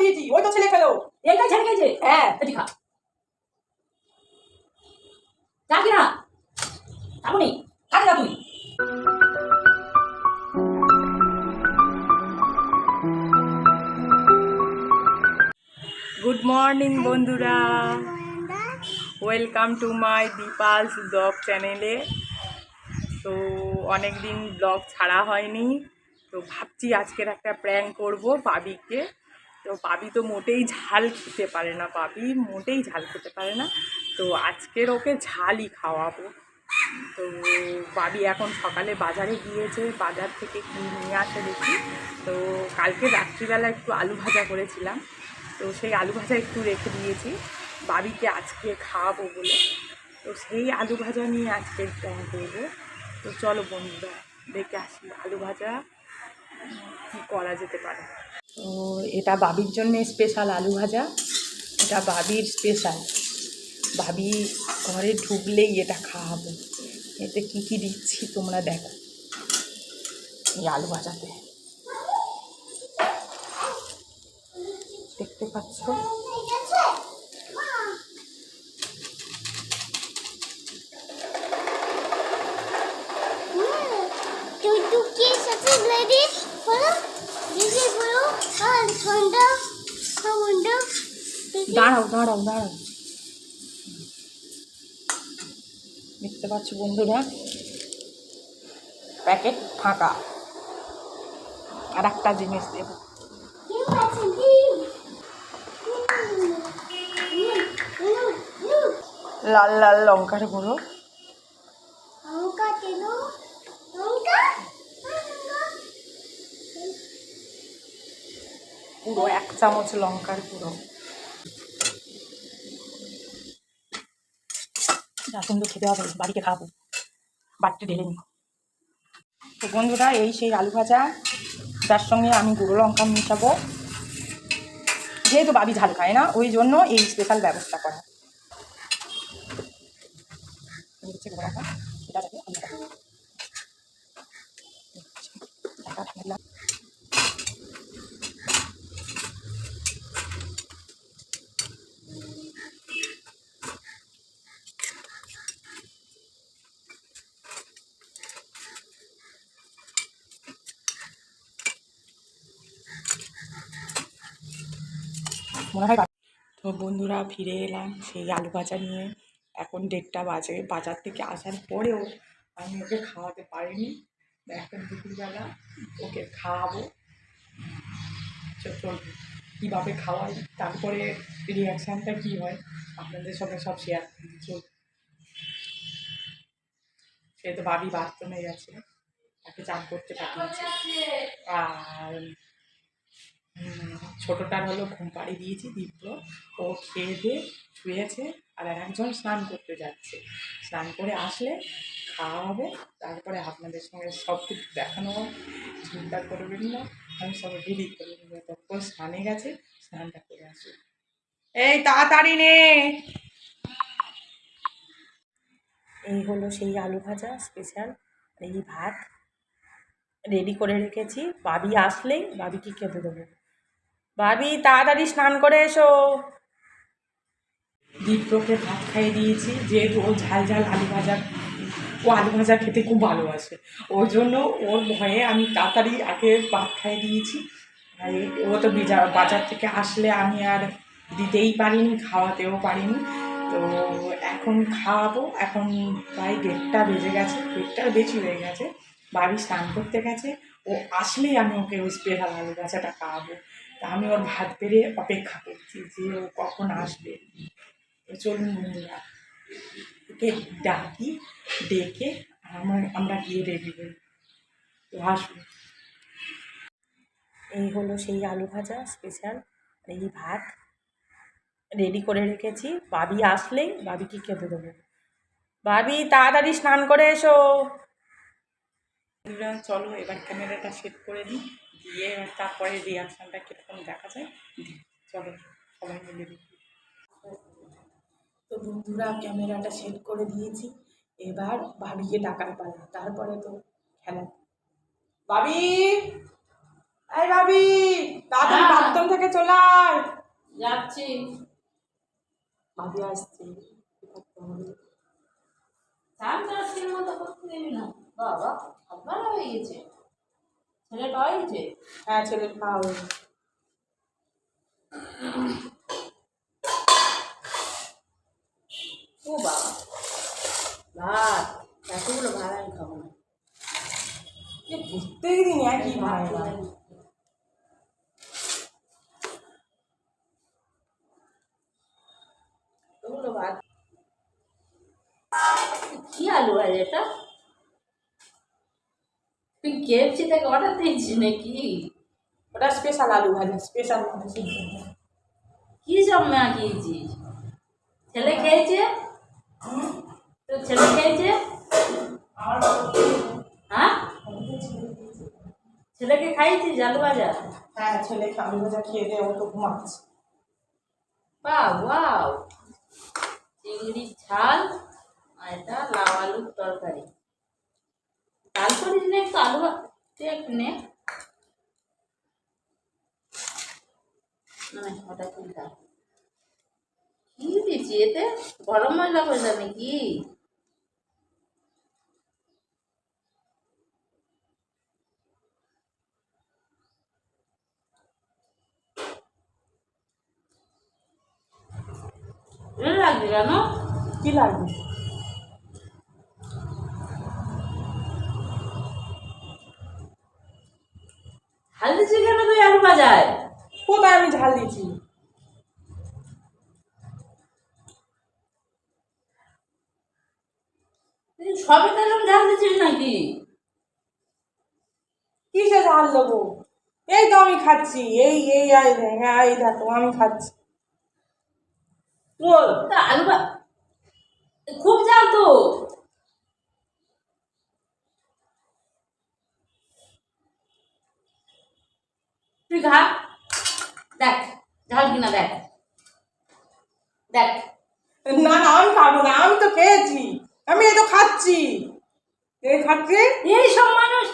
দিয়েছি, ওই তো ছেলে খেলো। খেয়েছে। হ্যাঁ এটি খা খাব নি? তুই গুড মর্নিং বন্ধুরা। Welcome to my Dipal's blog চ্যানেলে তো অনেক দিন ব্লগ ছাড়া হয়নি। তো ভাবছি আজকের একটা প্র্যাঙ্ক করব পাবিকে তো পাবি তো মোটেই ঝাল খেতে পারে না পাবি মোটেই ঝাল খেতে পারে না। তো আজকের ওকে ঝালই খাওয়াবো। তো বাবি এখন সকালে বাজারে গিয়েছে, বাজার থেকে কি নিয়ে আসে দেখি। তো কালকে রাত্রিবেলা একটু আলু ভাজা করেছিলাম। তো সেই আলু ভাজা একটু রেখে দিয়েছি। বাবিকে আজকে খাওয়াবো বলে। তো সেই আলু ভাজা নিয়ে আজকে প্ল্যান করব। তো চলো বন্ধুরা, দেখে আসি আলু ভাজা কী করা যেতে পারে। তো এটা বাবির জন্য স্পেশাল আলু ভাজা। এটা বাবির স্পেশাল ভাবি ঘরে ঢুকলেই এটা খাওয়াবো। এতে কি কি দিচ্ছি তোমরা দেখো। এই আলু ভাজাতে। দেখতে পাচ্ছ? টুকটুকি সাথে রেডি বলো দিদি বলো আর ঠান্ডা ঠান্ডা দাঁড়াও দাঁড়াও দাঁড়াও। দেখতে পাচ্ছ বন্ধুরা প্যাকেট ফাঁকা। আর একটা জিনিস দেবো। লাল লাল লঙ্কার গুঁড়ো লঙ্কা তেল লঙ্কা পুরো এক চামচ লঙ্কার গুঁড়ো। যা সুন্দর খেতে হবে, বাড়িতে খাব। বাড়িতে ঢেলে নি তো বন্ধুরা, এই সেই আলু ভাজা, যার সঙ্গে আমি গুঁড়ো লঙ্কা মিশাবো। যেহেতু বাবি ঝাল খায় না, ওই জন্য এই স্পেশাল ব্যবস্থা করা। এটা যাবে আলু ভাজা। এই হচ্ছে ঢাকা ঢাকলাম। মনে হয় তো বন্ধুরা ফিরে এলাম সেই আলু ভাজা নিয়ে। এখন দেড়টা বাজে, বাজার থেকে আসার পরেও আমি ওকে খাওয়াতে পারিনি। এখন দুপুরবেলা ওকে খাওয়াবো। চল, কীভাবে খাওয়াই, তারপরে রিয়াকশানটা কী হয়, আপনাদের সঙ্গে সব শেয়ার চল। সে তো ভাবি বাথরুমে গেছে, তাকে চান করতে পাঠিয়েছি। আর ছোটটার হলো ঘুম পাড়ি দিয়েছি, দীপ্ত। ও খেয়ে দিয়ে শুয়েছে আর একজন স্নান করতে যাচ্ছে। স্নান করে আসলে খাওয়া হবে তারপরে আপনাদের সঙ্গে সব কিছু দেখানো হবে। চিন্তা করবেন না, আমি সব রেডি করে নেব। তখন স্নানে গেছে, স্নানটা করে আসুন এই তাড়াতাড়ি নে! এই হলো সেই আলু ভাজা স্পেশাল এই ভাত রেডি করে রেখেছি। বাবি আসলেই বাবিকে খেতে দেবো। ভাবি, তাড়াতাড়ি স্নান করে এসো। দীপ্রকে ভাত খাইয়ে দিয়েছি, যেহেতু ও ঝাল ঝাল আলু ভাজা, ও আলু ভাজা খেতে খুব ভালোবাসে। ওর জন্য ওর ভয়ে আমি তাড়াতাড়ি আগে ভাত খাইয়ে দিয়েছি। আর ও তো বাজার থেকে আসলে আমি আর দিতেই পারিনি, খাওয়াতেও পারিনি। তো এখন খাওয়াবো, এখন প্রায় দেড়টা বেজে গেছে, দেড়টার বেশি হয়ে গেছে। বাড়ি স্নান করতে গেছে, ও আসলেই আমি ওকে ওই স্পেশাল আলু ভাজাটা খাওয়াবো। তা আমি ওর ভাত বেড়ে অপেক্ষা করছি যে ও কখন আসবে। তো চলুন বন্ধুরা ওকে ডাকি ডেকে আমার আমরা গিয়ে রেডি হই। তো আসুন। এই হলো সেই আলু ভাজা স্পেশাল এই ভাত রেডি করে রেখেছি। বাবি আসলেই বাবিকে খেতে দেবো। বাবি তাড়াতাড়ি স্নান করে এসো। চলো এবার ক্যামেরাটা সেট করে দিই। দিয়ে তারপরে রিয়াকশানটা কীরকম দেখা যায় চলো সবাই মিলে দেখি। তো বন্ধুরা ক্যামেরাটা সেট করে দিয়েছি। এবার ভাবিকে ডাকার পালা তারপরে তো খেলা। ভাবি! এই ভাবি! তাড়াতাড়ি হ্যাঁ। বাথরুম থেকে চলে আয়। যাচ্ছি। ভাবি আসছে কি করতে হবে? চার মতো করতে দেবি না। বাবা আবার হয়ে গেছে। ছেলেটা হয়ে গেছে? হ্যাঁ ছেলে খাওয়া হয়ে গেছে। ও বাবা। ভাত। এতগুলো ভাত আমি খাব না। এ প্রত্যেক দিন একই ভাই ভাই এতগুলো ভাত কি আলু আছে এটা তুই কেএফসি থেকে অর্ডার দিয়েছিস নাকি? ওটা স্পেশাল আলু ভাজা স্পেশাল কি সব মাখিয়েছিস ছেলে খেয়েছে? তো ছেলে খেয়েছে? হ্যাঁ? ছেলেকে খাইয়েছিস আলু ভাজা? হ্যাঁ ছেলে আলু ভাজা খেয়ে দিয়ে ও তো ঘুমাচ্ছে। বাহ ওয়াও চিংড়ির ঝাল আর এটা লাউ আলুর তরকারি। না একটু আলু একটু নে না ওটা চিন্তা কি দিয়েছি এতে গরম মশলা করে যাবে কি এর লাগবে কেন কি লাগবে ঝাল দিচ্ছি কেন আলু ভাজায় কোথায় আমি ঝাল দিয়েছি সবে তো এরকম ঝাল দিচ্ছিস নাকি? কিসে ঝাল দেবো? এই তো আমি খাচ্ছি এই এই এই হ্যাঁ এই দেখো আমি খাচ্ছি। বল তা আলু খুব ঝাল তো। তুই খা দেখ ঝাল কিনা দেখ। দেখ। না না আমি খাব না আমি তো খেয়েছি। আমি এই তো খাচ্ছি। এই খাচ্ছি? এই সব মানুষ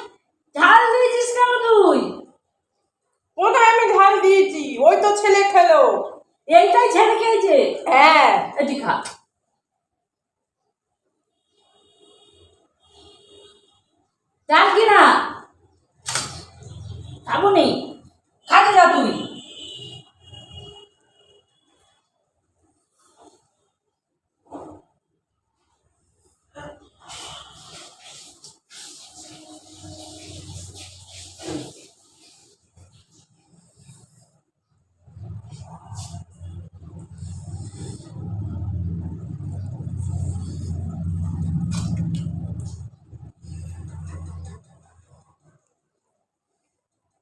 ঝাল দিয়েছিস কেন তুই? কোথায় আমি ঝাল দিয়েছি? ওই তো ছেলে খেলো। এইটাই ছেলে খেয়েছে? হ্যাঁ। এটি খা। ঝাল কিনা? খাব নেই খাতে যা তুই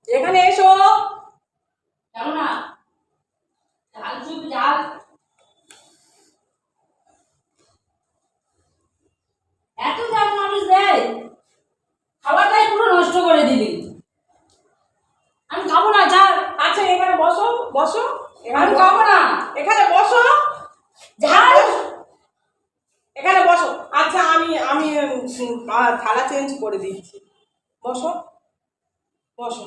এখানে এসো কেন না ঝাল চুপ ঝাল এত ঝাল মানুষ দেয় খাবারটাই পুরো নষ্ট করে দিলি আমি খাব না ঝাল আচ্ছা এখানে বসো বসো এখানে আমি বসো। খাব না এখানে বসো ঝাল এখানে বসো আচ্ছা আমি আমি থালা চেঞ্জ করে দিচ্ছি। বসো। বসো।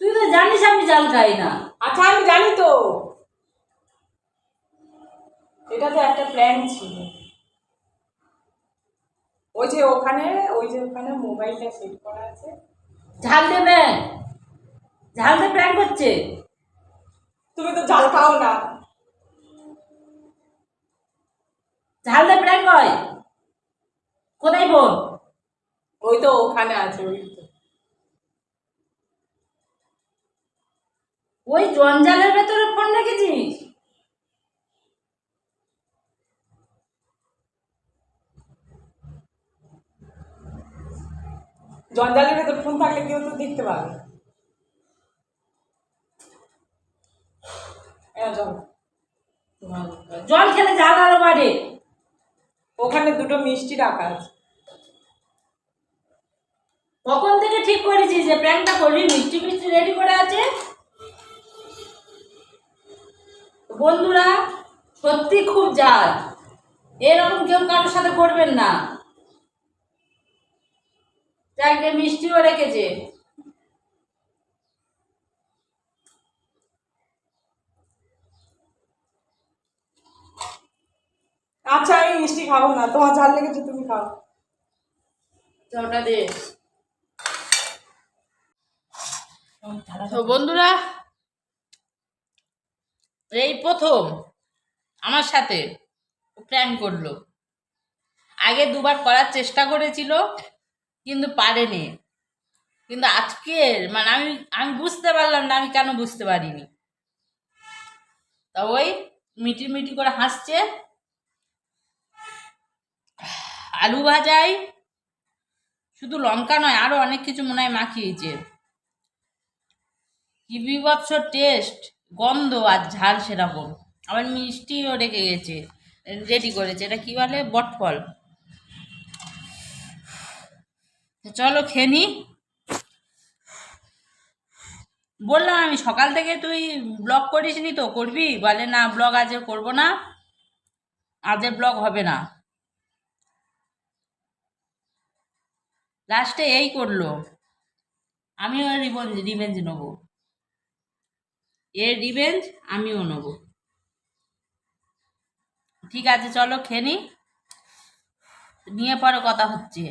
তুই তো জানিস আমি জাল খাই না। আচ্ছা আমি জানি তো। এটা তো একটা প্ল্যান ছিল। ওই যে ওখানে ওই যে ওখানে মোবাইলটা সেট করা আছে। ঝাল দেবে। ঝাল দিয়ে প্ল্যান করছে। তুমি তো জাল খাও না। ঝাল দিয়ে প্র্যাঙ্ক হয় কোথায় বোন? ওই তো ওখানে আছে ওই তো। ওই জঞ্জালের ভেতরে ফোন রেখেছিস? জঞ্জালের ভেতর ফোন থাকলে কেউ তো দেখতে পাবে। জল খেলে ঝাল আরও বাড়ে। ওখানে দুটো মিষ্টি রাখা আছে। কখন থেকে ঠিক করেছিস যে প্র্যাঙ্কটা করলি? মিষ্টি মিষ্টি রেডি করে আছে? বন্ধুরা, সত্যি খুব জাল এরকম কেউ কারোর সাথে করবেন না। যাকে মিষ্টিও রেখেছে। বেশি খাব না তোমার ঝাল লেগেছে তুমি খাও। দে। তো বন্ধুরা এই প্রথম আমার সাথে প্র্যাঙ্ক করল। আগে দুবার করার চেষ্টা করেছিল কিন্তু পারেনি। কিন্তু আজকের মানে আমি আমি বুঝতে পারলাম না আমি কেন বুঝতে পারিনি। তা ওই মিটি মিটি করে হাসছে আলু ভাজাই, শুধু লঙ্কা নয় আরও অনেক কিছু মনে হয় মাখিয়েছে। কি বিভৎস টেস্ট গন্ধ আর ঝাল সেরকম। আবার মিষ্টিও রেখে গেছে রেডি করেছে। এটা কি বলে? বটফল। চলো খেয়ে বললাম আমি, সকাল থেকে তুই ব্লগ করিস নি তো, করবি? বলে না ব্লগ আজকে করব না। আজকে ব্লগ হবে না। লাস্টে এই করল। আমিও রিভেঞ্জ রিভেঞ্জ নেব। এর রিভেঞ্জ আমিও নেব। ঠিক আছে, চলো খেয়ে নিয়ে পরে কথা হচ্ছে।